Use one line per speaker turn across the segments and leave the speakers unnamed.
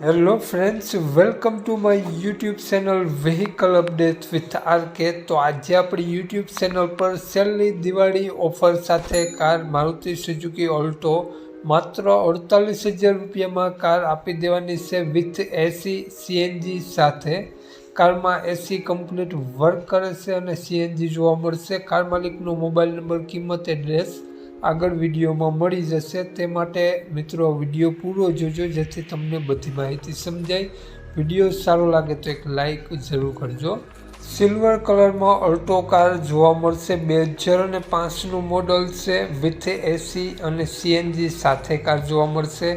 Hello friends welcome to my YouTube channel vehicle update with R K તો આજે આપણી YouTube channel પર સેલની દિવાળી ઓફર સાથે કાર મારુતિ સુઝુકી ઓલ્ટો માત્ર અડતાલીસ હજાર રૂપિયામાં કાર આપી દેવાની છે વિથ એસી સીએનજી સાથે. કારમાં એસી કમ્પ્લીટ વર્ક કરે છે અને સીએનજી જોવા મળશે. કાર માલિકનો મોબાઈલ નંબર કિંમત એડ્રેસ આગળ વિડીયોમાં મળી જશે. તે માટે મિત્રો વીડિયો પૂરો જોજો, જેથી તમને બધી માહિતી સમજાય. વીડિયો સારો લાગે તો એક લાઈક જરૂર કરજો. સિલ્વર કલરમાં અલ્ટો કાર જોવા મળશે. બે હજાર અને પાંચનું મોડલ છે. વિથ એસી અને સીએનજી સાથે કાર જોવા મળશે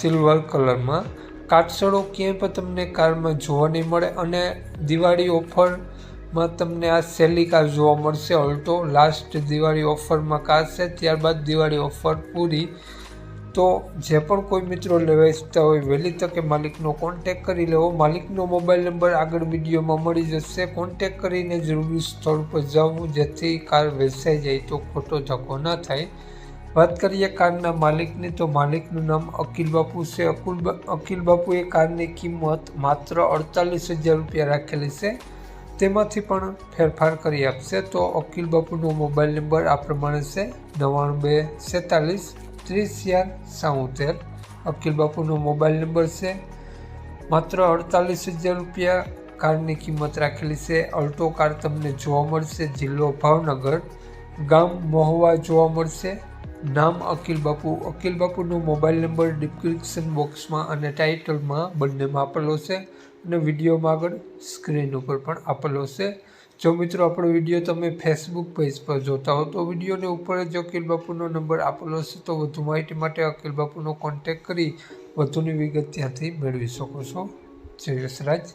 સિલ્વર કલરમાં. કાટસળો ક્યાંય પણ તમને કારમાં જોવા નહીં મળે અને દિવાળી ઓફર માં તમને આ સેલી કાર જોવા મળશે. ઓલ્ટો લાસ્ટ દિવાળી ઓફરમાં કાર છે. ત્યારબાદ દિવાળી ઓફર પૂરી. તો જે પણ કોઈ મિત્રો લેવા ઈચ્છતા હોય, વહેલી તકે માલિકનો કોન્ટેક કરી લેવો. માલિકનો મોબાઈલ નંબર આગળ વિડીયોમાં મળી જશે. કોન્ટેક કરીને જરૂરી સ્થળ પર જવું, જેથી કાર વેચાઈ જાય તો ખોટો ધક્કો ના થાય. વાત કરીએ કારના માલિકની, તો માલિકનું નામ અકિલ બાપુ છે. અકુલ અકિલ બાપુએ કારની કિંમત માત્ર અડતાલીસ હજાર રૂપિયા રાખેલી છે. તેમાંથી પણ ફેરફાર કરી આપશે. તો અકિલ બાપુનો મોબાઈલ નંબર આ પ્રમાણે છે, નવ્વાણું બે સેતાલીસ ત્રીસ, ચાર, સાઉતેર. અકિલ બાપુનો મોબાઈલ નંબર છે, માત્ર અડતાલીસ હજાર રૂપિયા. કારની કિંમત રાખેલી છે. અલ્ટો કાર તમને જોવા મળશે, જિલ્લો ભાવનગર. ગામ મહુવા જોવા મળશે. નામ અકિલ બાપુ. અકિલ બાપુનો મોબાઈલ નંબર ડિસ્ક્રિપ્શન બોક્સમાં અને ટાઇટલમાં બંનેમાં આપેલો છે અને વિડીયોમાં આગળ સ્ક્રીન ઉપર પણ આપેલો છે. જો મિત્રો આપણો વીડિયો તમે ફેસબુક પેજ પર જોતા હો તો વિડીયોને ઉપર જ અકિલ બાપુનો નંબર આપેલો છે. તો વધુ માહિતી માટે અકિલ બાપુનો કોન્ટેક કરી વધુની વિગત ત્યાંથી મેળવી શકો છો. જય યશરાજ